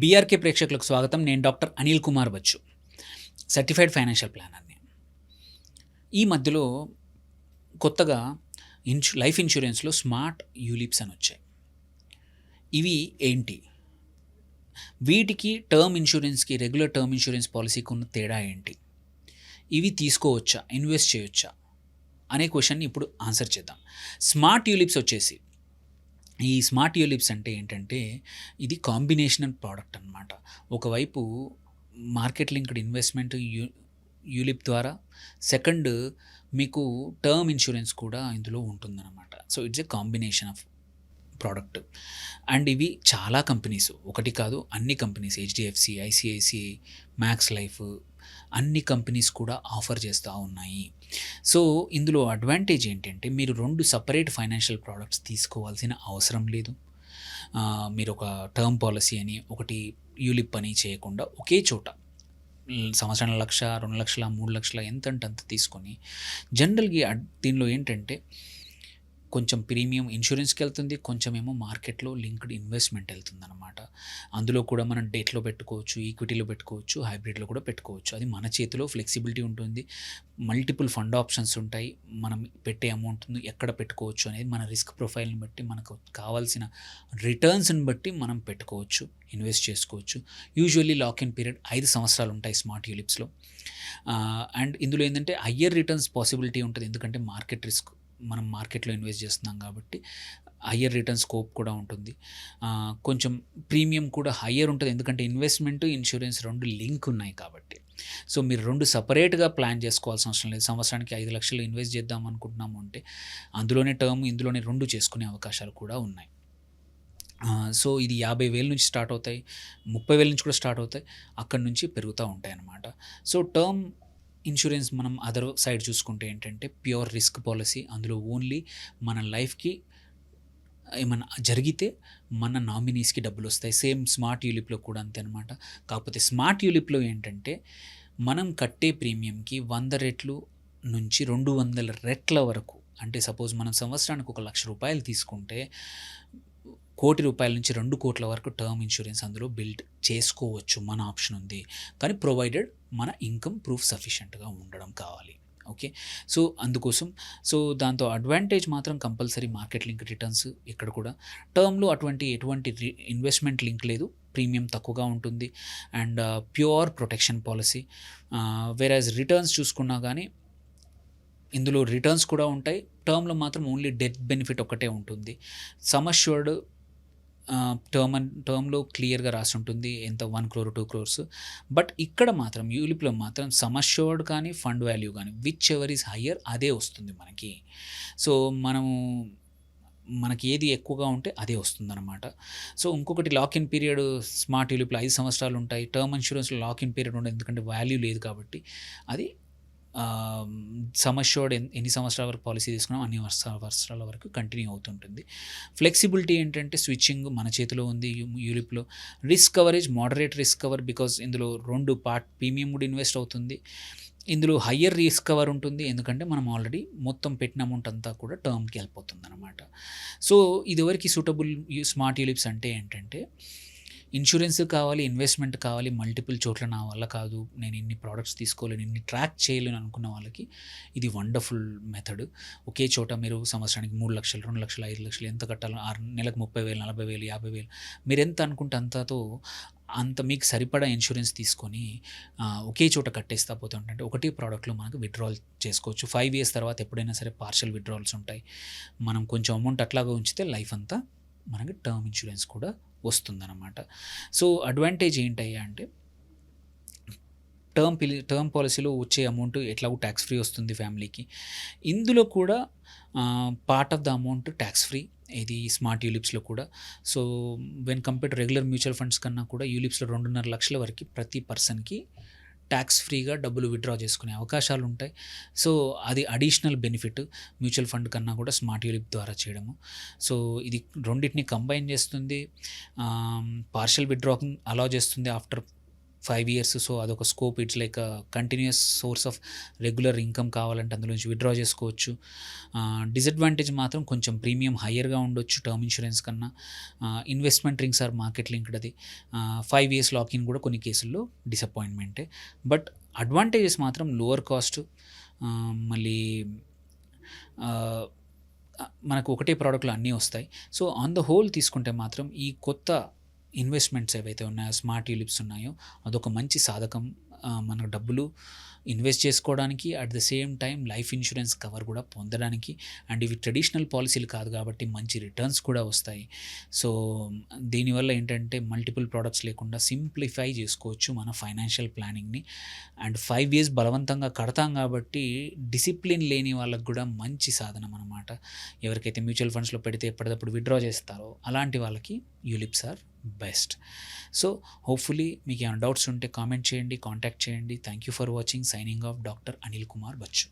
BRK ప్రేక్షకులకు స్వాగతం. నేను doctor Anil Kumar Bachchu. Certified financial ప్లానర్ని ఈ మధ్యలో కొత్తగా ఇన్షు లైఫ్ ఇన్సూరెన్స్లో స్మార్ట్ యూలిప్స్ అని వచ్చాయి. ఇవి ఏంటి? వీటికి టర్మ్ ఇన్సూరెన్స్కి రెగ్యులర్ టర్మ్ ఇన్సూరెన్స్ పాలసీకి ఉన్న తేడా ఏంటి? ఇవి తీసుకోవచ్చా? ఇన్వెస్ట్ చేయొచ్చా? అనే క్వశ్చన్ ఇప్పుడు ఆన్సర్ చేద్దాం. స్మార్ట్ యూలిప్స్ వచ్చేసి ఈ స్మార్ట్ యూలిప్స్ అంటే ఏంటంటే ఇది కాంబినేషనల్ ప్రోడక్ట్ అనమాట ఒకవైపు market linked investment you ULIP ద్వారా సెకండ్ మీకు టర్మ్ ఇన్సూరెన్స్ కూడా ఇందులో ఉంటుందన్నమాట. So it's a combination of product. And ఇవి చాలా కంపెనీస్ ఒకటి కాదు అన్ని companies HDFC ICICI Max Life అన్ని కంపెనీస్ కూడా ఆఫర్ చేస్తూ ఉన్నాయి. సో ఇందులో అడ్వాంటేజ్ ఏంటంటే మీరు రెండు సపరేట్ ఫైనాన్షియల్ ప్రోడక్ట్స్ తీసుకోవాల్సిన అవసరం లేదు. మీరు ఒక టర్మ్ పాలసీ అని ఒకటి యూలిప్ అని చేయకుండా ఒకే చోట సంవత్సరం లక్ష రెండు లక్షల మూడు లక్షల ఎంత అంటే అంత తీసుకొని జనరల్గా దీనిలో ఏంటంటే కొంచెం ప్రీమియం ఇన్సూరెన్స్కి వెళ్తుంది కొంచెం ఏమో మార్కెట్లో లింక్డ్ ఇన్వెస్ట్మెంట్ వెళ్తుంది అనమాట అందులో కూడా మనం డేట్లో పెట్టుకోవచ్చు ఈక్విటీలో పెట్టుకోవచ్చు హైబ్రిడ్లో కూడా పెట్టుకోవచ్చు. అది మన చేతిలో ఫ్లెక్సిబిలిటీ ఉంటుంది. మల్టిపుల్ ఫండ్ ఆప్షన్స్ ఉంటాయి. మనం పెట్టే అమౌంట్ ఎక్కడ పెట్టుకోవచ్చు అనేది మన రిస్క్ ప్రొఫైల్ని బట్టి మనకు కావాల్సిన రిటర్న్స్ని బట్టి మనం పెట్టుకోవచ్చు ఇన్వెస్ట్ చేసుకోవచ్చు. యూజువల్లీ లాక్ ఇన్ పీరియడ్ ఐదు సంవత్సరాలు ఉంటాయి స్మార్ట్ యూలిప్స్లో. అండ్ ఇందులో ఏంటంటే హయ్యర్ రిటర్న్స్ పాసిబిలిటీ ఉంటుంది. ఎందుకంటే మార్కెట్ రిస్క్ మనం మార్కెట్లో ఇన్వెస్ట్ చేస్తున్నాం కాబట్టి హయ్యర్ రిటర్న్ స్కోప్ కూడా ఉంటుంది. కొంచెం ప్రీమియం కూడా హయ్యర్ ఉంటుంది. ఎందుకంటే ఇన్వెస్ట్మెంట్ ఇన్సూరెన్స్ రెండు లింక్ ఉన్నాయి కాబట్టి. సో మీరు రెండు సపరేట్గా ప్లాన్ చేసుకోవాల్సిన అవసరం లేదు. సంవత్సరానికి ఐదు లక్షలు ఇన్వెస్ట్ చేద్దాం అనుకుంటున్నాము అంటే అందులోనే టర్మ్ ఇందులోనే రెండు చేసుకునే అవకాశాలు కూడా ఉన్నాయి. సో ఇది యాభై వేల నుంచి స్టార్ట్ అవుతాయి. ముప్పై వేల నుంచి కూడా స్టార్ట్ అవుతాయి. అక్కడి నుంచి పెరుగుతూ ఉంటాయి అన్నమాట సో టర్మ్ ఇన్సూరెన్స్ మనం అదర్ సైడ్ చూసుకుంటే ఏంటంటే ప్యూర్ రిస్క్ పాలసీ. అందులో ఓన్లీ మన లైఫ్కి ఏమన్నా జరిగితే మన నామినీస్కి డబ్బులు వస్తాయి సేమ్ స్మార్ట్ యూలిప్లో కూడా అంతే అనమాట కాకపోతే స్మార్ట్ యూలిప్లో ఏంటంటే మనం కట్టే ప్రీమియంకి వంద రెట్లు నుంచి రెండు వందల రెట్ల వరకు అంటే సపోజ్ మనం సంవత్సరానికి ఒక లక్ష రూపాయలు తీసుకుంటే కోటి రూపాయల నుంచి రెండు కోట్ల వరకు టర్మ్ ఇన్సూరెన్స్ అందులో బిల్డ్ చేసుకోవచ్చు మన ఆప్షన్ ఉంది. కానీ ప్రొవైడెడ్ మన ఇన్కమ్ ప్రూఫ్ సఫిషియెంట్గా ఉండడం కావాలి. ఓకే? సో అందుకోసం సో దాంతో అడ్వాంటేజ్ మాత్రం కంపల్సరీ మార్కెట్ లింక్ రిటర్న్స్ ఇక్కడ కూడా. టర్మ్లో అటువంటి ఎటువంటి ఇన్వెస్ట్మెంట్ లింక్ లేదు. ప్రీమియం తక్కువగా ఉంటుంది. And pure protection policy. వేరాజ్ returns చూసుకున్నా కానీ ఇందులో రిటర్న్స్ కూడా ఉంటాయి. టర్మ్లో మాత్రం ఓన్లీ డెత్ బెనిఫిట్ ఒకటే ఉంటుంది. సమష్యూర్డ్ టర్మ్ అండ్ టర్మ్లో క్లియర్గా రాసి ఉంటుంది ఎంత one crore two crores but ఇక్కడ మాత్రం యూలిప్లో మాత్రం సమష్యూర్డ్ కానీ ఫండ్ వాల్యూ కానీ విచ్ ఎవర్ ఈస్ హయ్యర్ అదే వస్తుంది మనకి. సో మనము మనకి ఏది ఎక్కువగా ఉంటే అదే వస్తుందన్నమాట. సో ఇంకొకటి లాక్ ఇన్ పీరియడ్ స్మార్ట్ యూలిప్లో ఐదు సంవత్సరాలు ఉంటాయి. టర్మ్ ఇన్సూరెన్స్లో లాక్ ఇన్ పీరియడ్ ఉండదు ఎందుకంటే వాల్యూ లేదు కాబట్టి. అది సమష్యూర్డ్ ఎన్ని సంవత్సరాల వరకు పాలసీ తీసుకున్నాం అన్ని సంవత్సరాల వరకు కంటిన్యూ అవుతుంటుంది. ఫ్లెక్సిబిలిటీ ఏంటంటే స్విచ్చింగ్ మన చేతిలో ఉంది యూ- యూలిప్లో. Risk coverage moderate risk cover because ఇందులో రెండు పార్ట్ ప్రీమియం కూడా ఇన్వెస్ట్ అవుతుంది. ఇందులో హయ్యర్ రిస్క్ కవర్ ఉంటుంది ఎందుకంటే మనం ఆల్రెడీ మొత్తం పెట్టిన అమౌంట్ అంతా కూడా టర్మ్కి వెళ్ళిపోతుంది అనమాట సో ఇదివరకు సూటబుల్ స్మార్ట్ యూలిప్స్ అంటే ఏంటంటే ఇన్సూరెన్స్ కావాలి ఇన్వెస్ట్మెంట్ కావాలి మల్టిపుల్ చోట్ల నా వల్ల కాదు నేను ఇన్ని ప్రోడక్ట్స్ తీసుకోలేను ఇన్ని ట్రాక్ చేయలేను అనుకున్న వాళ్ళకి ఇది వండర్ఫుల్ మెథడ్ ఒకే చోట మీరు సంవత్సరానికి మూడు లక్షలు రెండు లక్షలు ఐదు లక్షలు ఎంత కట్టాలో ఆరు నెలకు ముప్పై వేలు నలభై వేలు యాభై వేలు మీరు ఎంత అనుకుంటే అంతతో అంత మీకు సరిపడా ఇన్సూరెన్స్ తీసుకొని ఒకే చోట కట్టేస్తా పోతుంటే ఒకటే ప్రోడక్ట్లో మనకు విత్డ్రాల్ చేసుకోవచ్చు. ఫైవ్ ఇయర్స్ తర్వాత ఎప్పుడైనా సరే పార్షల్ విత్డ్రాల్స్ ఉంటాయి. మనం కొంచెం అమౌంట్ అట్లాగా ఉంచితే లైఫ్ అంతా మనకి టర్మ్ ఇన్సూరెన్స్ కూడా వస్తుందన్నమాట. సో అడ్వాంటేజ్ ఏంటయ్యా అంటే టర్మ్ పిలి టర్మ్ పాలసీలో వచ్చే అమౌంట్ ఎట్లాగో ట్యాక్స్ ఫ్రీ వస్తుంది ఫ్యామిలీకి. ఇందులో కూడా part of the amount tax free ఇది స్మార్ట్ యూలిప్స్లో కూడా. So when compare regular mutual funds కన్నా కూడా యూలిప్స్లో రెండున్నర లక్షల వరకు ప్రతి పర్సన్కి ట్యాక్స్ ఫ్రీగా డబ్బులు విత్డ్రా చేసుకునే అవకాశాలు ఉంటాయి. సో అది అడిషనల్ బెనిఫిట్ మ్యూచువల్ ఫండ్ కన్నా కూడా స్మార్ట్ యూలిప్ ద్వారా చేయడము. సో ఇది రెండింటిని కంబైన్ చేస్తుంది. పార్షల్ విత్డ్రా అలా చేస్తుంది ఆఫ్టర్ ఫైవ్ ఇయర్స్ సో అదొక scope it's like continuous source of regular income కావాలంటే అందులో నుంచి విత్డ్రా చేసుకోవచ్చు. డిసడ్వాంటేజ్ మాత్రం కొంచెం ప్రీమియం హయ్యర్గా ఉండొచ్చు టర్మ్ ఇన్సూరెన్స్ కన్నా. Investment rings are market linked అది. ఫైవ్ ఇయర్స్ లాకిన్ కూడా కొన్ని కేసుల్లో డిసప్పాయింట్మెంటే బట్ అడ్వాంటేజెస్ మాత్రం లోవర్ కాస్ట్ మళ్ళీ మనకు ఒకటే ప్రోడక్ట్లో అన్నీ వస్తాయి. సో ఆన్ ద హోల్ తీసుకుంటే మాత్రం ఈ కొత్త ఇన్వెస్ట్మెంట్స్ ఏవైతే ఉన్నాయో స్మార్ట్ యూలిప్స్ ఉన్నాయో అదొక మంచి సాధకం మనకు డబ్బులు ఇన్వెస్ట్ చేసుకోవడానికి at the same time life insurance cover కూడా పొందడానికి అండ్ ఇవి ట్రెడిషనల్ పాలసీలు కాదు కాబట్టి మంచి రిటర్న్స్ కూడా వస్తాయి. సో దీనివల్ల ఏంటంటే మల్టిపుల్ ప్రోడక్ట్స్ లేకుండా సింప్లిఫై చేసుకోవచ్చు మన ఫైనాన్షియల్ ప్లానింగ్ని. అండ్ ఫైవ్ ఇయర్స్ బలవంతంగా కడతాం కాబట్టి డిసిప్లిన్ లేని వాళ్ళకు కూడా మంచి సాధనం అనమాట ఎవరికైతే మ్యూచువల్ ఫండ్స్లో పెడితే ఎప్పటికప్పుడు విత్డ్రా చేస్తారో అలాంటి వాళ్ళకి ULIPs are best. So hopefully మీకు ఏమైనా డౌట్స్ ఉంటే కామెంట్ చేయండి కాంటాక్ట్ చేయండి. Thank you for watching signing off doctor Anil Kumar Bachu